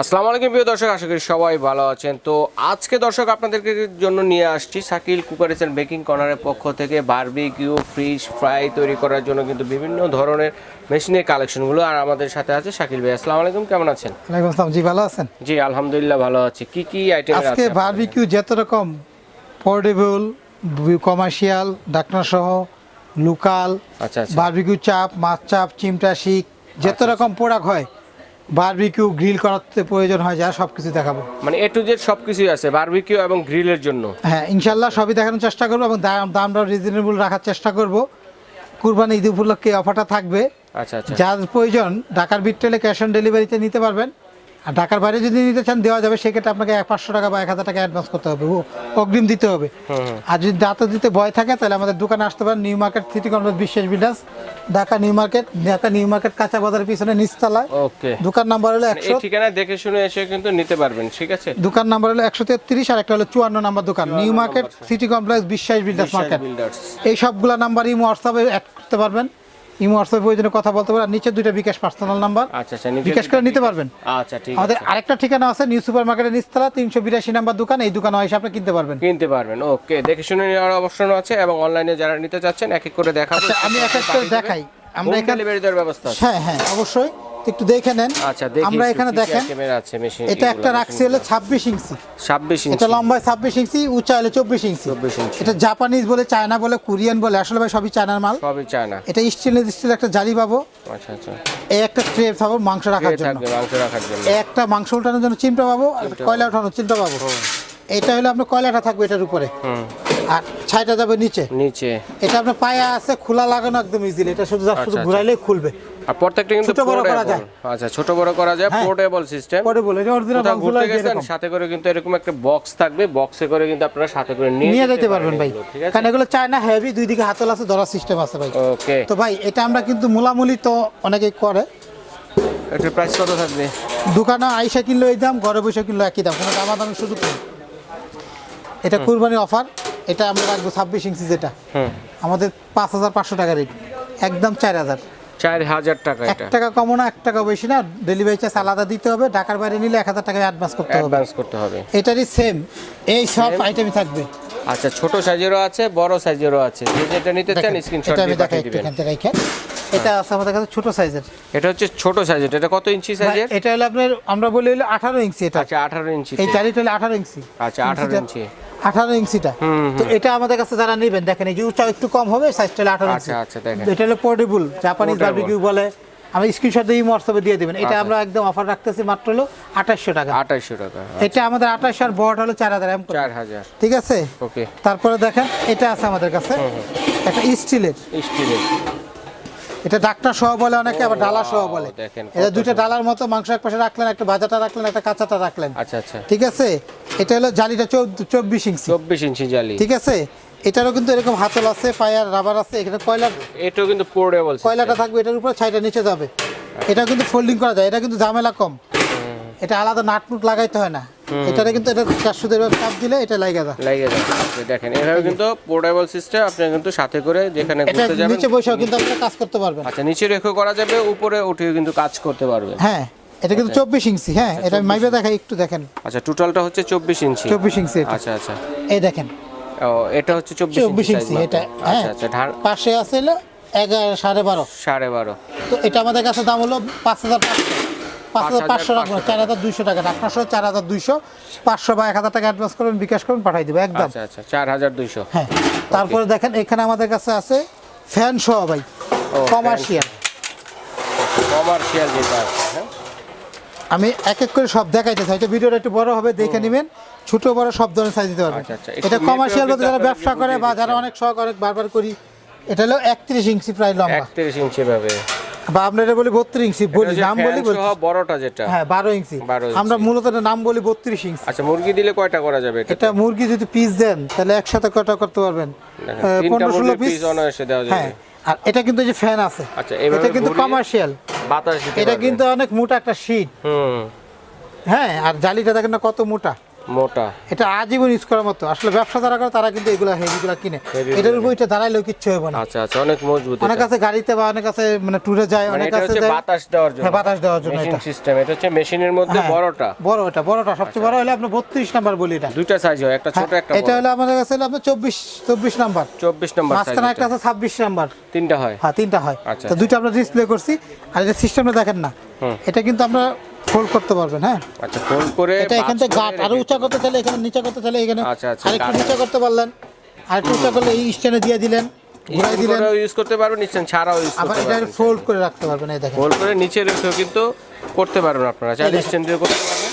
আসসালামু আলাইকুম প্রিয় দর্শক আশা করি সবাই ভালো আছেন। তো আজকে দর্শক আপনাদেরকে জন্য নিয়ে আসছি সাকিল কুকারেস অ্যান্ড বেকিং কর্নারের পক্ষ থেকে বারবিকিউ ফ্রিজ ফ্রাই তৈরি করার জন্য কিন্তু বিভিন্ন ধরনের মেশিনের কালেকশনগুলো আর আমাদের সাথে আছে শাকিল ভাই। আসসালামু আলাইকুম কেমন আছেন? ওয়ালাইকুম আসসালাম। জি ভালো আছেন? জি আলহামদুলিল্লাহ ভালো আছি। কি কি আইটেম আছে আজকে বারবিকিউ যত রকম পোর্টেবল কমার্শিয়াল ডাকনা সহ লোকাল আচ্ছা আচ্ছা। বারবিকিউ চাপ মাছ চাপ চিমটা শিক যত রকম প্রোডাক্ট হয় বারবিকিউ গ্রিল করাতে প্রয়োজন হয় যা সব কিছু দেখাবো। মানে এ টু জেড সব কিছুই আছে বারবিকিউ এবং গ্রিলের জন্য। হ্যাঁ ইনশাল্লাহ সবই দেখানোর চেষ্টা করব এবং দাম দামটা রিজনেবল রাখার চেষ্টা করব। কুরবানি ঈদ উপলক্ষে অফারটা থাকবে। আচ্ছা আচ্ছা। যার প্রয়োজন ঢাকার বিট্টেলে ক্যাশ অন ডেলিভারিতে নিতে পারবেন। আর ঢাকার বাইরে যদি নিতে চান দেওয়া যাবে। সেক্ষেত্রে আপনাকে এক পাঁচশো টাকা বা এক হাজার টাকা অ্যাডভান্স করতে হবে। অগ্রিম দিতে হবে। আর যদি দাঁতে দিতে ভয় থাকে তাহলে আমাদের দোকানে আসতে পারেন। New market city complex Biswas builders Dhaka new market Dhaka new market কাঁচা বাজারের পিছনে নিচতলায়। ওকে। দোকান নাম্বার হলো এই একশো ঠিকানা দেখে শুনে এসে কিন্তু নিতে পারবেন ঠিক আছে? দোকান নাম্বার হলো একশো তেত্রিশ আর একটা হলো চুয়ান্ন নাম্বার দোকান। New market city complex Biswas builders market. এই সবগুলা নাম্বার ইমো হোয়াটসঅ্যাপে অ্যাড করতে পারবেন। ইমো হোয়াটসঅ্যাপে প্রয়োজনে কথা বলতে পারেন নিচে দুইটা বিকাশ পার্সোনাল নাম্বার আচ্ছা আচ্ছা বিকাশ করে নিতে পারবেন। আচ্ছা ঠিক আমাদের আরেকটা ঠিকানা আছে নিউ সুপার মার্কেটের নিচতলা তিনশো বিরাশি নাম্বার দোকান। এই দোকানে এসে আপনি কিনতে পারবেন। কিনতে পারবেন ওকে। দেখে শুনে নেওয়ার অপশন আছে এবং অনলাইনে যারা নিতে চাচ্ছেন এক এক করে দেখাবো। আমি এক এক করে দেখাই। আমরা এখানে ডেলিভারি দেওয়ার ব্যবস্থা হ্যাঁ হ্যাঁ অবশ্যই। একটু দেখে নেন। আচ্ছা আমরা এখানে দেখেন আছে মেশিন এটা একটা রাখছি হলো ছাব্বিশ ইঞ্চি। 26 ইঞ্চি। এটা লম্বায় ছাব্বিশ ইঞ্চি উঁচা হলো চব্বিশ ইঞ্চি। 24 ইঞ্চি। এটা জাপানিজ বলে চায়না বলে কোরিয়ান বলে আসলে ভাই সবই চায়নার মাল। সবই চায় না এটা স্টিলের স্টিল একটা জালি পাবো। আচ্ছা আচ্ছা। এই একটা ট্রে পাবো মাংস রাখার জন্য। মাংস রাখার জন্য। একটা মাংস উল্টানোর জন্য চিমটা পাবো কয়লা উঠানোর চিমটা পাবো। এটা হলো আপনার কয়লাটা থাকবে এটার উপরে। আর ছাইটা যাবে নিচে। নিচে। এটা আপনার পায়ে আছে খোলা লাগানো একদম ইজিলি এটা শুধু শুধু আচ্ছা। ঘুরাইলেই খুলবে। আর প্রত্যেকটা কিন্তু ছোট বড় করা যায়। আচ্ছা ছোট বড় করা যায় হ্যাঁ। পোর্টেবল সিস্টেম এটা অরিজিনাল ঘুরতে গেছেন সাথে করে কিন্তু এরকম একটা বক্স থাকবে বক্সে করে কিন্তু আপনারা সাথে করে নিয়ে নিয়ে যেতে পারবেন ভাই। কারণ এগুলো চায়না হেভি দুই দিকে হাতল আছে ধরার সিস্টেম আছে ভাই। ওকে তো ভাই এটা আমরা কিন্তু মূলামূলি তো অনেকেই করে। এটার প্রাইস কত থাকবে? দোকানে আইসা কিনলো এই দাম ঘরে বসে কিনলো একই দাম কোনো দামাদামি সুযোগ নেই। এটা কুরবানি অফার এটা আমরা রাখব ছাব্বিশ ইঞ্চি যেটা। আমাদের পাঁচ হাজার পাঁচশো টাকা রেট একদম চার হাজার। চার হাজার টাকা এক টাকা কমও না এক টাকা বেশি না। ডেলিভারি চার্জ আলাদা দিতে হবে ঢাকার বাইরে নিলে এক হাজার টাকা অ্যাডভান্স করতে হবে। অ্যাডভান্স করতে হবে। এটারই সেম এই সব আইটেমই থাকবে। আচ্ছা ছোট সাইজেরও আছে বড় সাইজেরও আছে। যে যেটা নিতে চান স্ক্রিনশট এটা দিয়ে পাঠিয়ে দিবেন। এখান থেকে এখান। এটা আছে আমাদের কাছে ছোট সাইজের এটা হচ্ছে ছোট সাইজের এটা কত ইঞ্চি সাইজের এটা হলো আপনার আমরা বলি হলো আঠারো ইঞ্চি এটা। আচ্ছা আঠারো ইঞ্চি এই চারিটা হলো আঠারো ইঞ্চি আচ্ছা আঠারো ইঞ্চি আঠারো ইঞ্চিটা। তো এটা আমাদের কাছে যারা নেবেন দেখেন এই যে উঁচা একটু কম হবে সাইজটা হলো আঠারো ইঞ্চি। আচ্ছা আচ্ছা দেখেন। এটা হলো পোর্টেবল জাপানিজ। বারবিকিউ বলে। আমি স্ক্রিনশট দিয়ে হোয়াটসঅ্যাপে দিয়ে দেবেন। এটা আচ্ছা। আমরা একদম অফার রাখতেছি মাত্র হলো আঠাশশো টাকা। আঠাইশশো টাকা এটা আমাদের আঠাশশো আর বড় হলো চার হাজার এম চার হাজার। ঠিক আছে? ওকে তারপরে দেখেন এটা আছে আমাদের কাছে। একটা স্টিলের। স্টিলের। এটা ডাক্তার সহ বলে অনেকে আবার ডালা সহ বলে। এটা দুইটা ডালার মতো মাংস এক পাশে রাখলেন একটা ভাজাটা রাখলেন একটা কাঁচাটা রাখলেন। আচ্ছা আচ্ছা। ঠিক আছে? এটা হলো জালিটা চব্বিশ ইঞ্চি। চব্বিশ ইঞ্চি জালি। ঠিক আছে? এটারও কিন্তু এরকম হাতল আছে পায়ার রাবার আছে এখানে কয়লা এটাও কিন্তু পোর্টেবল কয়লাটা থাকবে এটার উপরে ছাইটা নিচে যাবে। এটা কিন্তু ফোল্ডিং করা যায় এটা কিন্তু ঝামেলা কম। এটা আলাদা নাট নুট লাগাইতে হয় না। এটাতে কিন্তু এটা চারশো দেড় চাপ দিলে এটা যায়। দেখেন এভাবে কিন্তু পোর্টেবল সিস্টেম আপনি কিন্তু সাথে করে যেখানে ঘুরতে যাবেন। নিচে বসেও কিন্তু আপনারা কাজ করতে পারবেন। আচ্ছা নিচে রেখে করা যাবে উপরে উঠে কিন্তু কাজ করতে পারবে হ্যাঁ এটা কিন্তু চব্বিশ ইঞ্চি হ্যাঁ এটা আমি মাইবে দেখাই একটু দেখেন। আচ্ছা টোটালটা হচ্ছে চব্বিশ ইঞ্চি। চব্বিশ ইঞ্চি আচ্ছা আচ্ছা। এই দেখেন। ও এটা হচ্ছে চব্বিশ চব্বিশ ইঞ্চি ইঞ্চি এটা হ্যাঁ। আচ্ছা আচ্ছা ঢাল পাশে আছে হলো এগারো সাড়ে বারো। সাড়ে বারো। তো এটা আমাদের কাছে দাম হলো পাঁচ হাজার পাঁচশো। পাঁচ হাজার পাঁচশো রাখব চার হাজার দুইশো টাকা। আপনার সহ চার হাজার দুইশো পাঁচশো বা এক হাজার টাকা অ্যাডভান্স করবেন বিকাশ করবেন পাঠাই দেবো একদম। আচ্ছা আচ্ছা চার হাজার দুইশো। হ্যাঁ তারপরে দেখেন এখানে আমাদের কাছে আছে ফ্যান সহ ভাই কমার্শিয়াল। কমার্শিয়াল যেটা আছে হ্যাঁ। আমি এক এক করে সব দেখাইতে চাই ভিডিওটা একটু বড় হবে দেখে নেবেন। ছোট বড় সব ধরনের সাইজ দিতে পারবেন। আচ্ছা, আচ্ছা। এটা কমার্শিয়াল বলতে যারা ব্যবসা করে বা যারা অনেক শখ অনেক বারবার করি এটা হলো একত্রিশ ইঞ্চি প্রায় লম্বা। একত্রিশ ইঞ্চি ভাবে। বা আমরা এটা বলি বত্রিশ ইঞ্চি বলি নাম বলি বলি বড়টা যেটা। হ্যাঁ বারো ইঞ্চি। আমরা মূলত নাম বলি বত্রিশ ইঞ্চি। আচ্ছা মুরগি দিলে কয়টা করা যাবে এটা মুরগি যদি পিস দেন তাহলে একসাথে কটা করতে পারবেন? দেখেন, আহ, তিনটা পনেরো ষোলো পিস পিস অনায়াসে দেওয়া যাবে। হ্যাঁ আর এটা কিন্তু যে ফ্যান আছে। আচ্ছা, এটা কিন্তু কমার্শিয়াল বাতাস এটা কিন্তু অনেক মোটা একটা শীট হ্যাঁ আর জালিটা দেখেন না কত মোটা। মোটা। এটা আজীবন ইউজ করার মতো। আসলে ব্যবসা যারা করে তারা কিন্তু এগুলো হেভিগুলো কিনে। এটার উপর এটা দাঁড়াইলেও কিচ্ছু হবে না। আচ্ছা আচ্ছা অনেক মজবুত অনেক গাড়িতে বা অনেক মানে ট্যুরে যায় মানে অনেক যায়- বাতাস দেওয়ার জন্য। হ্যাঁ বাতাস দেওয়ার জন্য এটা। সিস্টেম এটা হচ্ছে মেশিনের মধ্যে হ্যাঁ, বড়টা। বড় এটা বড়টা। সবচেয়ে বড় হলে আপনার বত্রিশ নাম্বার বলি এটা। দুইটা সাইজ হয় একটা ছোট হ্যাঁ, একটা এটা হলো আমাদের কাছে হলো আপনার চব্বিশ চব্বিশ নাম্বার। চব্বিশ নম্বর সাইজ মাঝখানে একটা আছে ছাব্বিশ নাম্বার। তিনটা হয়। হ্যাঁ তিনটা হয়। আচ্ছা। তো দুইটা আমরা ডিসপ্লে করছি। আর এটা সিস্টেমটা দেখেন না। এটা কিন্তু আমরা ফোল্ড করতে পারবেন হ্যাঁ? আচ্ছা ফোল্ড করে এটা এখান থেকে গাট আরও উঁচা করতে চাইলে এখানে নিচে করতে চাইলে এখানে। আচ্ছা, আচ্ছা, আরেকটু। নিচে করতে পারলেন। আরেকটু উঁচা করলে এই স্ট্যান্ডে দিয়ে দিলেন ঘুরাই দিলেন। ইউজ করতে পারবেন নিশ্চয় ছাড়াও ইউজ করতে পারবেন। আবার এটা ফোল্ড করে রাখতে পারবেন এই দেখেন। ফোল্ড করে নিচে রেখেও কিন্তু করতে পারবেন আপনারা। চাইলে। স্ট্যান্ড দিয়ে করতে পারবেন।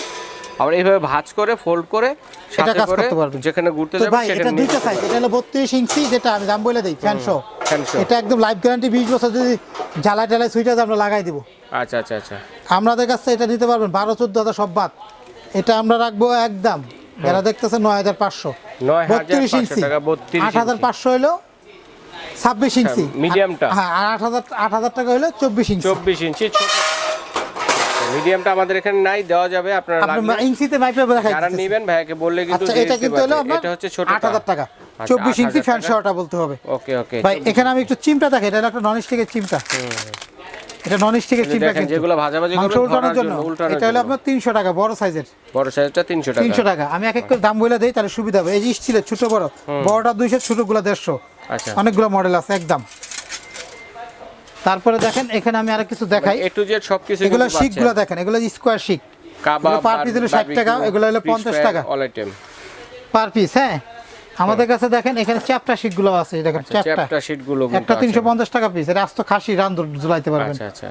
আবার এইভাবে ভাঁজ করে ফোল্ড করে সাথে কাজ করে করতে পারবেন। যেখানে ঘুরতে যাবেন ভাই এটা দুইটা সাইজ এটা হলো বত্রিশ ইঞ্চি যেটা আমি দাম বলে দেই ফ্যান শো ফ্যান এটা একদম লাইফ গ্যারান্টি বিশ বছর যদি জ্বালায় টালায় সুইটার আমরা লাগাই দিব। আচ্ছা আচ্ছা আচ্ছা। আমাদের কাছ এটা নিতে পারবেন বারো চোদ্দ হাজার সব বাদ। এটা আমরা রাখব একদম। যারা দেখতেছে নয় হাজার পাঁচশো। বত্রিশ ইঞ্চি। আট হাজার পাঁচশো হলো ছাব্বিশ ইঞ্চি। mediumটা? হ্যাঁ আর আট হাজার আট হাজার টাকা হলো চব্বিশ ইঞ্চি। চব্বিশ ইঞ্চি মিডিয়ামটা আমাদের এখানে নাই দেওয়া যাবে আপনারা আপনি লাগলে ইঞ্চিতে মাইপে দেখাই যারা নেবেন ভাইকে বললে কিন্তু আচ্ছা এটা কিন্তু হলো আপনার এটা হচ্ছে ছোট আট হাজার টাকা। আচ্ছা, চব্বিশ ইঞ্চি ফ্যান। শোটা বলতে হবে। ওকে ওকে। ভাই এখানে আমি একটু চিমটা দেখে এটা একটা নন স্টিকের চিমটা এটা নন স্টিকের দেখেন কিন্তু। যেগুলো ভাজাভাজি করবেন উল্টানোর জন্য। এটা হলো আপনার তিনশো টাকা বড় সাইজের। বড় সাইজটা তিনশো টাকা। তিনশো টাকা। আমি এক এক করে দাম বলে দিই তাহলে সুবিধা হবে। এই যে স্টিলের ছোট বড় বড়টা দুইশো ছোটগুলো দেড়শো। আচ্ছা। অনেকগুলো মডেল আছে একদম। তারপরে দেখেন এখানে আমি আর কিছু দেখাই। এ টু জেড সবকিছু এগুলো শিকগুলো দেখেন এগুলো স্কোয়ার শিক কাবাব পার পিস হলো 60 টাকা, এগুলো হলো 50 টাকা। অল আইটেম পার পিস হ্যাঁ। আমাদের কাছে দেখেন এখানে চ্যাপটা শিকগুলো আছে দেখেন চ্যাপটা। চ্যাপ্টার শিটগুলো একটা তিনশো পঞ্চাশ টাকা পিস এটা আস্ত খাসি রান ঝুলাইতে পারবেন। আচ্ছা আচ্ছা।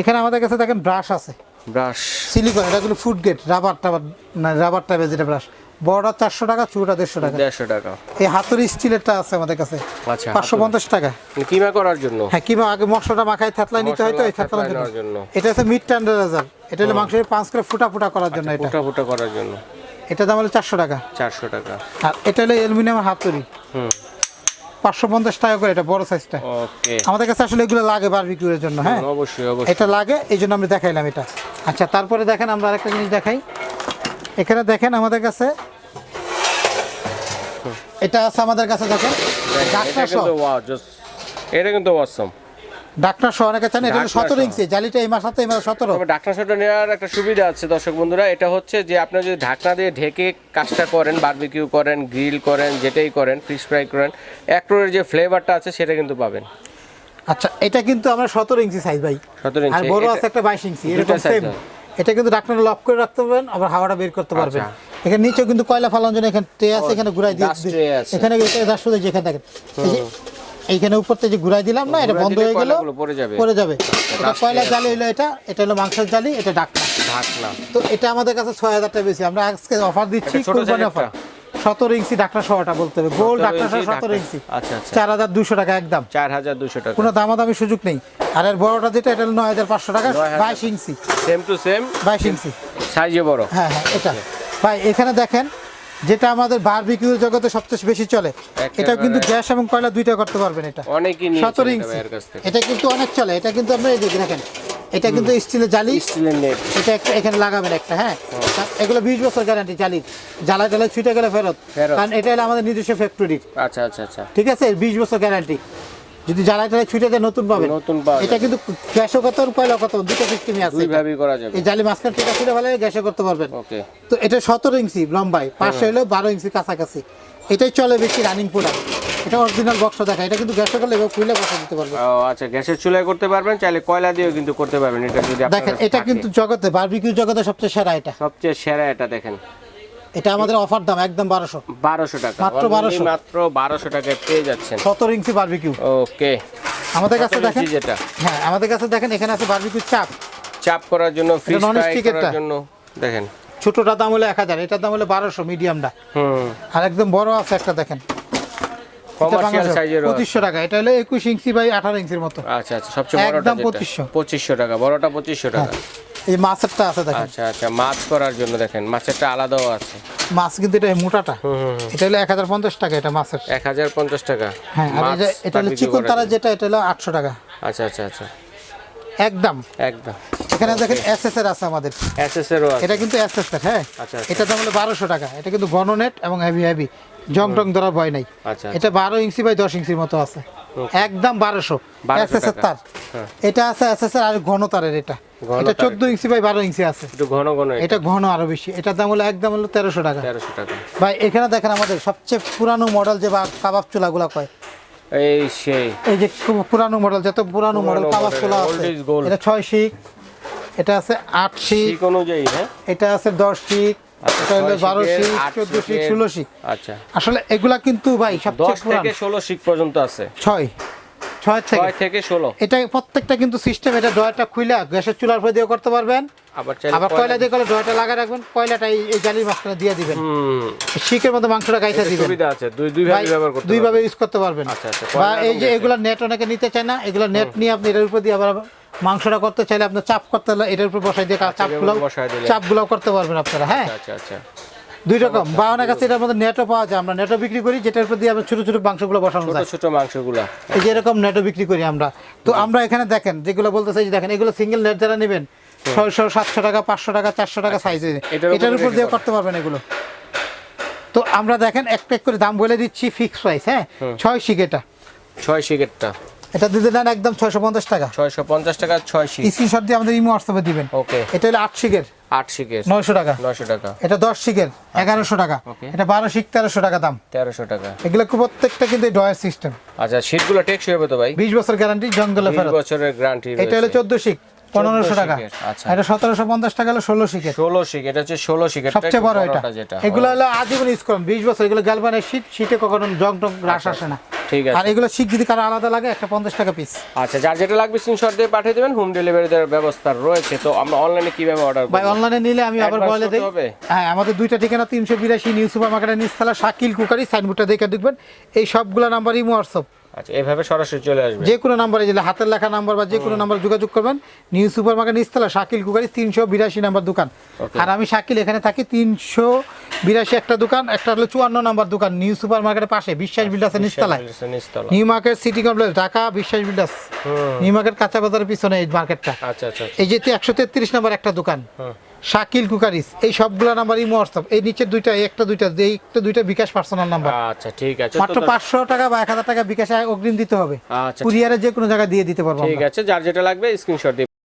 এখানে আমাদের কাছে দেখেন ব্রাশ আছে। ব্রাশ সিলিকন এটাগুলো ফুড গেট রাবার টাবার না রাবার টাইপের যেটা ব্রাশ বড়টা চারশো টাকা চুটা দেড়শো টাকা। দেড়শো টাকা। এই হাতুড়ি স্টিলেরটা আছে আমাদের কাছে। আচ্ছা পাঁচশো পঞ্চাশ টাকা। কিমা করার জন্য? হ্যাঁ কিংবা আগে মশলাটা মাখায় থেতলাই নিতে হয় তো এই মশলা থেতলানোর জন্য। জন্য। এটা হচ্ছে মিড টেন্ডারাইজার এটা হলো মাংসের পাঁচ করে ফুটা ফুটা করার জন্য এটা। ফুটা ফুটা করার জন্য। এটা দাম হলো চারশো টাকা। চারশো টাকা। আর এটা হলো অ্যালুমিনিয়াম হাতুড়ি। হুম। পাঁচশো পঞ্চাশ টাকা করে এটা বড় সাইজটা ওকে। আমাদের কাছে আসলে এগুলো লাগে বারবিকিউর জন্য হ্যাঁ? অবশ্যই অবশ্যই। এটা লাগে এই জন্য আমরা দেখাইলাম এটা। আচ্ছা তারপরে দেখেন আমরা আরেকটা জিনিস দেখাই। এখানে দেখেন আমাদের কাছে এটা আছে আমাদের কাছে দেখেন। এটা ডাক্তার এটা কিন্তু অসম ডাক্তার সহ অনেকে চান এটা সতেরো ইঞ্চি জালিটা এই মাস হাতে এই মাস সতেরো। তবে ঢাকনা নেওয়ার একটা সুবিধা আছে দর্শক বন্ধুরা এটা হচ্ছে যে আপনি যদি ঢাকনা দিয়ে ঢেকে কাজটা করেন বারবিকিউ করেন গ্রিল করেন যেটাই করেন ফিশ ফ্রাই করেন একটোরের যে ফ্লেভারটা আছে সেটা কিন্তু পাবেন। আচ্ছা এটা কিন্তু আমরা সতেরো ইঞ্চি সাইজ ভাই। সতেরো আর বড় আছে একটা বাইশ ইঞ্চি এরকম সেম এটা কিন্তু ডাক্তার লক করে রাখতে পারবেন আবার হাওয়াটা বের করতে পারবেন। আচ্ছা। এখানে নিচেও কিন্তু কয়লা ফালানোর জন্য এখানে ট্রে আছে এখানে ঘুরাই দিয়ে। এখানে এটা দাস যেখানে যে এইখানে উপর থেকে যে ঘুরাই দিলাম না এটা বন্ধ হয়ে গেল পড়ে যাবে। পড়ে যাবে। এটা কয়লা জালি হলো এটা? এটা হলো মাংসের জালি এটা ডাক্তার ঢাকনা। তো এটা আমাদের কাছে ছয় হাজার টাকা বেশি। আমরা আজকে অফার দিচ্ছি অফার? সতেরো ইঞ্চি ডাক্তার সহটা বলতে হবে। গোল 17 ডাক্তার সহ সতেরো ইঞ্চি। আচ্ছা, আচ্ছা। চার হাজার দুশো টাকা একদম। চার হাজার দুশো টাকা। কোনো দামাদামি সুযোগ নেই। আর এর বড়টা যেটা এটা হলো নয় হাজার পাঁচশো টাকা 9,500 বাইশ ইঞ্চি। সেম টু সেম বাইশ ইঞ্চি। সাইজে বড়? হ্যাঁ হ্যাঁ এটা। ভাই এখানে দেখেন যেটা আমাদের বারবিকিউ জগতে সবচেয়ে বেশি চলে। এটা কিন্তু গ্যাস এবং কয়লা দুইটা করতে পারবেন এটা। অনেকই নিয়ে সতেরো ইঞ্চি কাছ থেকে। এটা কিন্তু অনেক চলে। এটা কিন্তু আমরা এই দেখেন এটা কিন্তু স্টিলের জালি। স্টিলের নেট এটা একটা এখানে লাগাবেন একটা হ্যাঁ? এগুলো বিশ বছর গ্যারান্টি জালির জ্বালা জ্বালা ছুটে গেলে ফেরত। কারণ এটা হলো আমাদের নিজস্ব ফ্যাক্টরির আচ্ছা আচ্ছা আচ্ছা। ঠিক আছে? বিশ বছর গ্যারান্টি যদি জ্বালায় জ্বালায় ছুটে দেয় নতুন পাবেন। নতুন পাওয়া এটা কিন্তু গ্যাসও কত কয়লা কত? দুটো সিস্টেমই আছে দুই এটা। ভাবেই করা যাবে। এই জালি মাঝখান থেকে ছুটে ফেলে গ্যাসে করতে পারবেন। ওকে। তো এটা সতেরো ইঞ্চি লম্বায় পাশে হলো বারো ইঞ্চি কাছাকাছি। এটাই চলে বেশি রানিং প্রোডাক্ট এটা অরিজিনাল বক্স দেখা এটা কিন্তু গ্যাসে করলে এবার খুলে বসা দিতে পারবে ও আচ্ছা গ্যাসের চুলায় করতে পারবেন চাইলে কয়লা দিয়েও কিন্তু করতে পারবেন। এটা যদি দেখেন এটা কিন্তু জগতে বারবিকিউ জগতে সবচেয়ে সেরা এটা। সবচেয়ে সেরা এটা দেখেন। এটা আমাদের অফার দাম একদম বারোশো। বারোশো টাকা। মাত্র 1200 মাত্র বারোশো টাকায় পেয়ে যাচ্ছেন। সতেরো ইঞ্চি বারবিকিউ ওকে। আমাদের কাছে দেখেন যেটা? হ্যাঁ আমাদের কাছে দেখেন এখানে আছে বারবিকিউ চাপ। চাপ করার জন্য non ফ্রাই করার জন্য দেখেন। ছোটটার দাম হলো এক হাজার এটার দাম হলো বারোশো মিডিয়ামটা হুম। আর একদম বড় আছে একটা দেখেন। কমার্শিয়াল সাইজের পঁচিশশো টাকা। এটা হলো একুশ ইঞ্চি বাই আঠারো ইঞ্চির মতো। আচ্ছা আচ্ছা সবচেয়ে বড়টা একদম যেটা। 2500 পঁচিশশো টাকা বড়টা পঁচিশশো টাকা। এই মাছেরটা আছে দেখেন। আচ্ছা আচ্ছা মাছ করার জন্য দেখেন মাছেরটা আলাদাও আছে। মাছ কিন্তু এটা মোটাটা। এটা হলো এক হাজার পঞ্চাশ টাকা এটা মাছের। এক হাজার পঞ্চাশ টাকা। হ্যাঁ আর এটা- হলো চিকন তারা যেটা এটা হলো আটশো টাকা। আচ্ছা আচ্ছা আচ্ছা। একদম। একদম। এখানে দেখেন এসএস এর আছে আমাদের। এসএস এরও আছে। এটা কিন্তু এসএস এর হ্যাঁ। আচ্ছা, আচ্ছা। এটা দাম হলো বারোশো টাকা। এটা কিন্তু গণনেট এবং হেভি হেভি জং টং ধরার ভয় নাই। আচ্ছা এটা বারো ইঞ্চি বাই দশ ইঞ্চির মতো আছে। একদম বারোশো। 1200 এসএস এর তার। হ্যাঁ। এটা আছে এসএস এর আর ঘন তারের এটা। এটা তারের। চোদ্দ ইঞ্চি বাই বারো ইঞ্চি আছে। একটু ঘন ঘন এটা। ঘন আরও বেশি। এটার দাম হলো একদম হলো তেরোশো টাকা। তেরোশো টাকা। ভাই এখানে দেখেন আমাদের সবচেয়ে পুরানো মডেল যে কাবাব চুলাগুলা কয়? এই সেই। এই যে পুরানো মডেল যত পুরানো মডেল কাবাব চুলা আছে। এটা ছয় শিক এটা আছে আট শিক ঠিক অনুযায়ী হ্যাঁ? এটা আছে দশ শিক আচ্ছা, শিক শিক আচ্ছা। আসলে এগুলা কিন্তু ভাই সবচেয়ে পুরান। থেকে ষোলো শিক পর্যন্ত আছে। ছয়। ছয় থেকে। থেকে ষোলো। এটা প্রত্যেকটা কিন্তু সিস্টেম এটা খুইলা গ্যাসের চুলার উপর দিয়ে করতে পারবেন। আবার আবার কয়লা দিয়ে করলে ডয়ারটা লাগা রাখবেন কয়লাটা এই জালির মাঝখানে দিয়ে দিবেন। হুম। শিকের মধ্যে মাংসটা গাইতে দিবেন। সুবিধা আছে দুই দুই ভাবে ব্যবহার করতে দুই ভাবে ইউজ করতে পারবেন। আচ্ছা, আচ্ছা, বা এই যে। এগুলা নেট অনেকে নিতে চায় না এগুলা নেট নিয়ে আপনি এটার উপর দিয়ে আবার মাংসটা করতে চাইলে আপনার চাপ করতে এটার উপর বসাই দিয়ে চাপগুলো উপর বসায় দিলে। চাপগুলো করতে পারবেন আপনারা হ্যাঁ? আচ্ছা আচ্ছা। দুই রকম বা অনেক কাছে এটার মধ্যে নেটও পাওয়া যায়। আমরা নেটও বিক্রি করি যেটার উপর দিয়ে আমরা ছোট ছোট মাংসগুলো বসানো যায়। ছোট মাংসগুলা। এই যে এরকম নেটও বিক্রি করি আমরা। তো আমরা এখানে দেখেন যেগুলো বলতে চাই যে দেখেন এগুলো সিঙ্গেল নেট যারা নেবেন ছয়শো সাতশো টাকা পাঁচশো টাকা চারশো টাকা সাইজ এটার উপর দিয়ে করতে পারবেন এগুলো। তো আমরা দেখেন একটা এক করে দাম বলে দিচ্ছি ফিক্স প্রাইস হ্যাঁ? ছয় শিক এটা। ছয় শিকেরটা এটা। দিতে দেন একদম ছয়শো পঞ্চাশ টাকা। ছয়শো পঞ্চাশ টাকা ছয় শিক স্ক্রিনশট দিয়ে আমাদের ইমো হোয়াটসঅ্যাপে দিবেন। ওকে এটা হলো আট শিকের আট শিকের। নয়শো টাকা। নয়শো টাকা। এটা দশ শিকের এগারোশো টাকা। এটা বারো শিক তেরোশো টাকা দাম। তেরোশো টাকা। এগুলো প্রত্যেকটা কিন্তু ডয়ার সিস্টেম। আচ্ছা শীটগুলো টেকসই হবে তো ভাই? বিশ বছর গ্যারান্টি জঙ্গলে ফেরত। বছরের গ্যারান্টি এটা হলো চোদ্দ শিক। পনেরোশো টাকা। শিকের, আচ্ছা। এটা সতেরোশো পঞ্চাশ টাকা হলো ষোলো শিকের ষোলো এটা হচ্ছে ষোলো শিক এটা সবচেয়ে বড় এটা। এগুলো হলো আজীবন ইউজ করুন বিশ বছর এগুলো গ্যালবানের শীত শীতে কখনো জং টং রাস আসে না। ঠিক আর এগুলো শিক যদি কারও আলাদা লাগে একটা পঞ্চাশ টাকা পিস আচ্ছা যার যেটা লাগবে স্ক্রিনশট দিয়ে পাঠিয়ে দেবেন হোম ডেলিভারি দেওয়ার ব্যবস্থা রয়েছে। তো আমরা অনলাইনে কীভাবে অর্ডার ভাই অনলাইনে নিলে আমি আবার Advance বলে দিই। হ্যাঁ আমাদের দুইটা ঠিকানা তিনশো বিরাশি নিউ সুপার মার্কেটের নিচতলা শাকিল কুকারি সাইনবোর্ডটা দেখে দেখবেন এই সবগুলো নাম্বার ইমো হোয়াটসঅ্যাপ আচ্ছা এভাবে সরাসরি চলে আসবে। যে কোনো নাম্বারে যেটা হাতের লেখা নাম্বার বা যে কোনো নাম্বার যোগাযোগ করবেন। নিউ সুপার মার্কেট নিচতলা শাকিল কুকারি তিনশো বিরাশি নাম্বার দোকান। আর আমি শাকিল এখানে থাকি তিনশো বিরাশি একটা দোকান একটা হলো চুয়ান্ন নাম্বার দোকান নিউ সুপার মার্কেটের পাশে বিশ্বাস বিল্ডার্সের নিচতলায়। নিচতলা। New market city complex Dhaka Biswas builders. New market কাঁচা বাজারের পিছনে এই মার্কেটটা। আচ্ছা আচ্ছা এই যে একশো তেত্রিশ নাম্বার একটা দোকান। শাকিল কুকারিস এই সবগুলো নাম্বার ইমো হোয়াটসঅ্যাপ এই নিচে দুইটা একটা দুইটা এই একটা দুইটা বিকাশ পার্সোনাল নাম্বার আচ্ছা ঠিক আছে। মাত্র পাঁচশো টাকা বা এক হাজার টাকা বিকাশে অগ্রিম দিতে হবে। আচ্ছা কুরিয়ারে যে কোনো জায়গায় দিয়ে দিতে পারব ঠিক আছে যার যেটা লাগবে স্ক্রিনশট